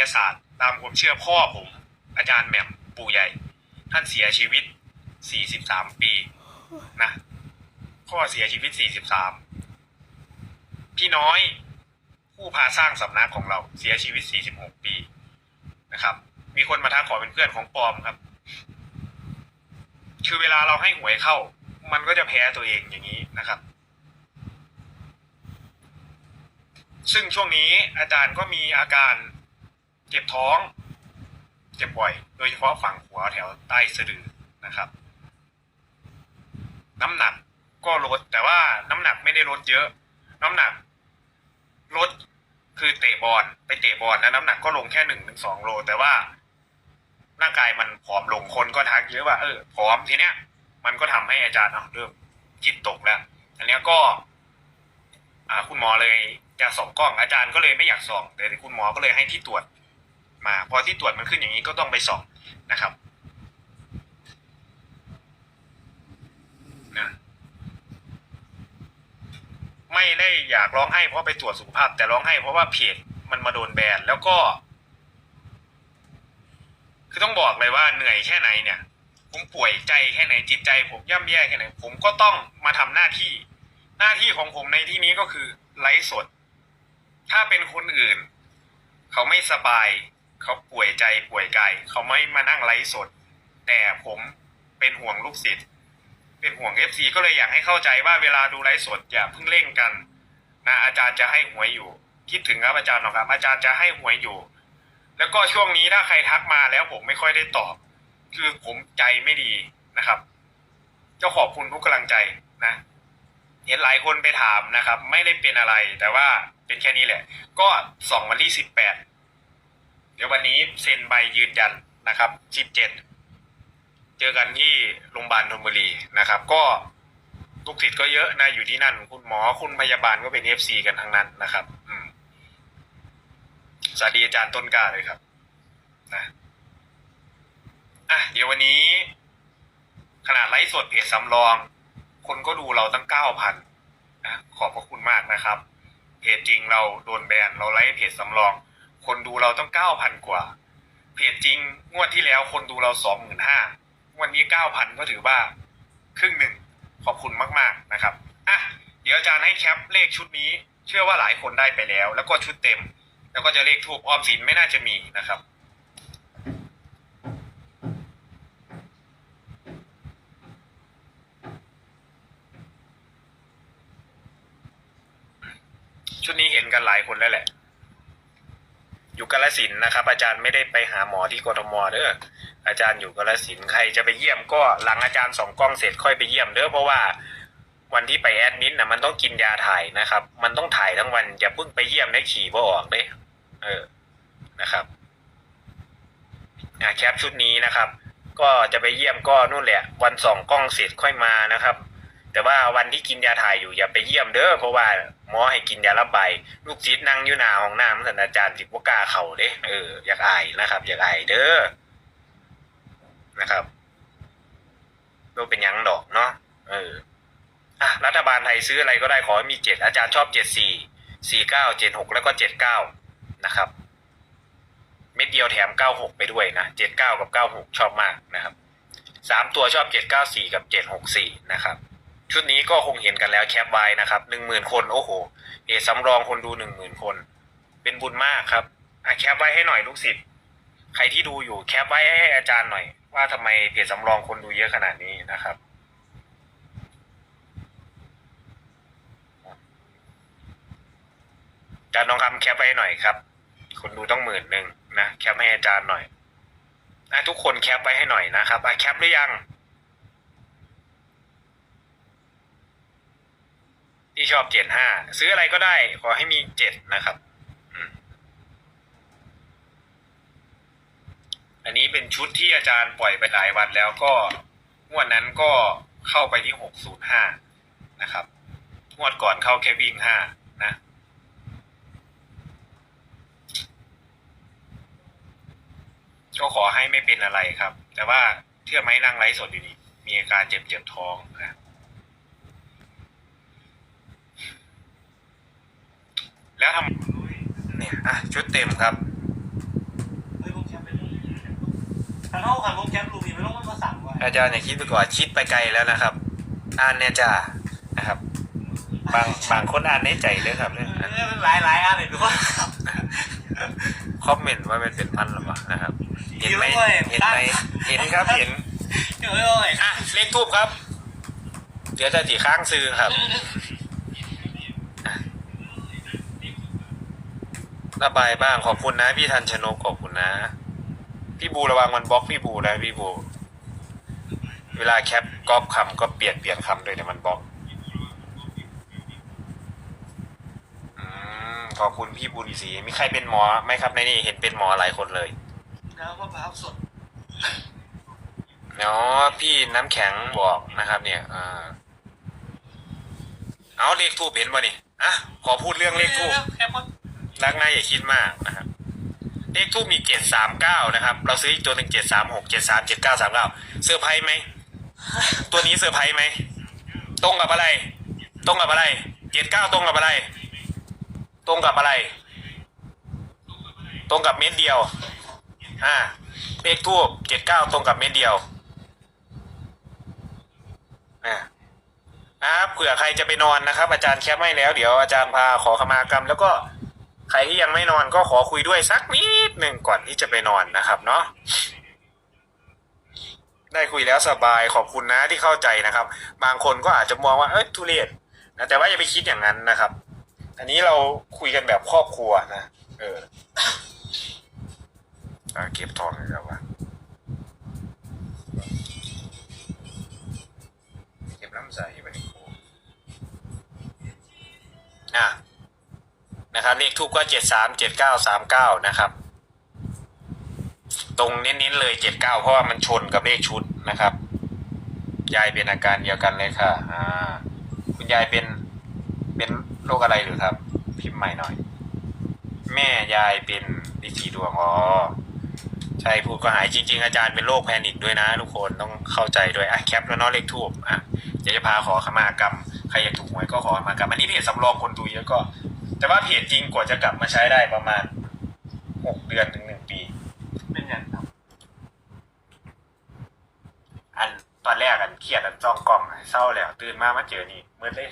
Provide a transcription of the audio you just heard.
ยศาสตร์ ตามความเชื่อพ่อผม อาจารย์แหม่มปู่ใหญ่ ท่านเสียชีวิต 43 ปีนะพ่อเสียชีวิต 43 พี่น้อย ผู้พาสร้างสำนักของเราเสียชีวิต 46 ปีนะครับ มีคนมาทักขอเป็นเพื่อนของปอมครับ คือเวลาเราให้หวยเข้า มันก็จะแพ้ตัวเองอย่างนี้นะครับซึ่งช่วงนี้อาจารย์ก็มีอาการ เจ็บท้อง เจ็บบ่อย โดยเฉพาะฝั่งหัวแถวใต้สะดือนะครับ น้ำหนักก็ลดแต่ว่าน้ำหนักไม่ได้ลดเยอะ น้ำหนักลดคือเตะบอลไปเตะบอลนะน้ำหนักก็ลงแค่หนึ่งถึงสองโล แต่ว่าร่างกายมันผอมลงคนก็ทักเยอะว่าเออผอมทีเนี้ย มันก็ทำให้อาจารย์เอาเริ่มจิตตกแล้วอันเนี้ยก็ อ่า คุณหมอเลยจะส่องกล้องอาจารย์ก็เลยไม่อยากส่องแต่คุณหมอก็เลยให้ที่ตรวจ มาพอที่ตรวจมันขึ้นอย่างนี้ก็ต้องไปสองนะครับนะไม่ได้อยากร้องไห้เพราะไปตรวจสุขภาพ แต่ร้องไห้เพราะว่าเพจมันมาโดนแบนแล้วก็ คือต้องบอกเลยว่าเหนื่อยแค่ไหนเนี่ย ผมป่วยใจแค่ไหนจิตใจ ผมย่ำแย่แค่ไหน ผมก็ต้องมาทำหน้าที่ หน้าที่ของผมในที่นี้ก็คือไลฟ์สด ถ้าเป็นคนอื่น เขาไม่สบาย เขาป่วยใจป่วยกายเขาไม่มานั่งไลฟ์สด แต่ผมเป็นห่วงลูกศิษย์เป็นห่วงเอฟซีก็เลยอยากให้เข้าใจว่าเวลาดูไลฟ์สดอย่าเพิ่งเร่งกันนะอาจารย์จะให้หวยอยู่ คิดถึงครับอาจารย์หรอกครับอาจารย์จะให้หวยอยู่ แล้วก็ช่วงนี้ถ้าใครทักมาแล้วผมไม่ค่อยได้ตอบ คือผมใจไม่ดีนะครับ เจ้าขอบคุณทุกกำลังใจนะเห็นหลายคนไปถามนะครับ ไม่ได้เป็นอะไร แต่ว่าเป็นแค่นี้แหละ ก็สองวันที่สิบแปด ดี๋ยววันนี้เซ็นใบยืนยันนะครับสิบเจ็ดเจอกันที่โรงพยาบาลธนบุรีนะครับ ก็ลูกศิษย์ก็เยอะนะอยู่ที่นั่น คุณหมอคุณพยาบาลก็เป็นเอฟซีกันทั้งนั้นนะครับ อืมสวัสดีอาจารย์ต้นกล้าเลยครับนะอะเดี๋ยววันนี้ ขนาดไลฟ์สดเพจสำรอง คนก็ดูเราตั้งเก้าพันขอบพระคุณมากนะครับ เพจจริงเราโดนแบนเราไลฟ์เพจสำรอง คนดูเราต้องเก้าพันกว่า เพจจริงงวดที่แล้วคนดูเราสองหมื่นห้าวันนี้เก้าพันก็ถือว่า ครึ่งหนึ่งขอบคุณมากๆนะครับอะเดี๋ยวอาจารย์ให้แคปเลขชุดนี้ เชื่อว่าหลายคนได้ไปแล้ว แล้วก็ชุดเต็ม แล้วก็จะเลขทูบออมสินไม่น่าจะมีนะครับชุดนี้เห็นกันหลายคนแล้วแหละ กาลสินนะครับ อาจารย์ไม่ได้ไปหาหมอที่กทมเด้ออาจารย์อยู่กาลสินใครจะไปเยี่ยมก็หลังอาจารย์สองกล้องเสร็จค่อยไปเยี่ยมเด้อเพราะว่าวันที่ไปแอดมิดนะมันต้องกินยาถ่ายนะครับ มันต้องถ่ายทั้งวันอย่าเพิ่งไปเยี่ยมได้ขี่บ่ออกเด้เออนะครับอะแคปชุดนี้นะครับ ก็จะไปเยี่ยมก็นู่นแหละ วันสองกล้องเสร็จค่อยมานะครับ แต่ว่าวันที่กินยาถ่ายอยู่อย่าไปเยี่ยมเด้อเพราะว่า หมอให้กินยาระใบลูกศิษย์นั่งอยู่หน้าห้องน้ำท่านอาจารย์สิบวกาเข่าเด้เอออยากอายนะครับ อยากอายเด้อนะครับก็เป็นยังดอกเนาะเอออะรัฐบาลไทยซื้ออะไรก็ได้ขอให้มีเจ็ดอาจารย์ชอบเจ็ดสี่สี่เก้าเจ็ดหกแล้วก็เจ็ดเก้านะครับ เม็ดเดียวแถมเก้าหกไปด้วยนะเจ็ดเก้ากับเก้าหกชอบมากนะครับสามตัวชอบเจ็ดเก้าสี่กับเจ็ดหกสี่นะครับ ชุดนี้ก็คงเห็นกันแล้วแคปไว้นะครับหนึ่งหมื่นคนโอ้โหเอสำรองคนดูหนึ่งหมื่นคน เป็นบุญมากครับอะแคปไว้ให้หน่อยลูกศิษย์ใครที่ดูอยู่แคปไว้ให้อาจารย์หน่อย ว่าทำไมเพจสำรองคนดูเยอะขนาดนี้นะครับอาจารย์น้องคำแคปไว้ให้หน่อยครับ คนดูต้องหมื่นหนึ่งนะแคปให้อาจารย์หน่อยอะทุกคนแคปไว้ให้หน่อยนะครับอะแคปหรือยัง ที่ชอบเจ็ดห้าซื้ออะไรก็ได้ ขอให้มีเจ็ดนะครับ อันนี้เป็นชุดที่อาจารย์ปล่อยไปหลายวันแล้วก็งวดนั้นก็เข้าไปที่หกศูนย์ห้านะครับงวดก่อนเข้าแค่วิ่งห้านะก็ขอให้ไม่เป็นอะไรครับ แต่ว่าเชื่อไหมนั่งไลฟ์สดอยู่นี่มีอาการเจ็บเจ็บท้องนะ แล้วทำเนี่ยอะชุดเต็มครับถ้าเขาขันลงแก๊ปลูกนี่ไม่ต้องมันมาสั่งไว้อาจารย์อย่าคิดไปก่อนคิดไปไกลแล้วนะครับ อ่านเนี่ยจ้านะครับ บางบางคนอ่านในใจเลยครับเนี่ยหลายหลายอันเลยดูว่าคอมเมนต์ว่ามันเป็นพันหรือเปล่านะครับ เห็นไหมเห็เห็นนไหไหมมเห็นครับเห็นเดี๋ยวเลยอะเลขทูบครับ เดี๋ยวจะจีข้างซื้อครับอะ ระบายบ้างขอบคุณนะ พี่ทันชนกขอบคุณนะ พี่บูระวังมันบล็อกพี่บูนะพี่บู เวลาแคปก๊อปคำก็เปลี่ยนเปลี่ยนคำด้วยเนี่ยมันบล็อกอืมขอบคุณพี่บุญศรีมีใครเป็นหมอไหมครับในนี่เห็นเป็นหมอหลายคนเลยแล้วก็พร้าวสดเนาะพี่น้ำแข็งบอกนะครับ เนี่ยอ่าเอาเลขทูบเห็นป่ะนี่อะขอพูดเรื่องเลขทูบแค่พอ รักนายอย่าคิดมากนะครับเลขทูบมีเจ็ดสามเก้านะครับ เราซื้ออีกตัวหนึ่งเจ็ดสามหกเจ็ดสามเจ็ดเก้าสามเก้าเซอร์ไพรส์ไหมตัวนี้เซอร์ไพรส์ไหมตรงกับอะไร ตรงกับอะไรเจ็ดเก้าตรงกับอะไร ตรงกับอะไร ตรงกับเม็ดเดียว อ่าเลขทูบเจ็ดเก้าตรงกับเม็ดเดียวอ่าอ่าเผื่อใครจะไปนอนนะครับ อาจารย์แคปให้แล้ว เดี๋ยวอาจารย์พาขอขมากรรมแล้วก็ ใครที่ยังไม่นอนก็ขอคุยด้วยสักนิดหนึ่งก่อนที่จะไปนอนนะครับเนาะได้คุยแล้วสบายขอบคุณนะที่เข้าใจนะครับ บางคนก็อาจจะมองว่าเอ้ยทุเรศนะแต่ว่าอย่าไปคิดอย่างนั้นนะครับ อันนี้เราคุยกันแบบครอบครัวนะเออเก็บทองนะครับว่าเก็บน้ำใสไปในครัวอะ นะครับเลขทูบก็เจ็ดสามเจ็ดเก้าสามเก้านะครับ ตรงเน้นๆเลยเจ็ดเก้าเพราะว่ามันชนกับเลขชุดนะครับยายเป็นอาการเดียวกันเลยค่ะ อ่า คุณยายเป็นเป็นโรคอะไรหรือครับ พิมพ์ใหม่หน่อย แม่ยายเป็นดิสีดวงอ๋อใช่พูดก็หายจริง ๆ อาจารย์เป็นโรคแพนิคด้วยนะ ทุกคนต้องเข้าใจด้วยอะแคปแล้วเนาะเลขทูบอะเดี๋ยวจะพาขอขมากรรม ใครอยากถูกหวยก็ขอขมากรรม อันนี้เพจสำรองคนดูเยอะก็ แต่ว่าเพจจริงกว่าจะกลับมาใช้ได้ประมาณหกเดือนถึงหนึ่งปี เป็นอย่างครับ อันตอนแรกอันเครียดอันจ้องกล้องให้เศร้าแล้ว ตื่นมามาเจอนี่มืดเลย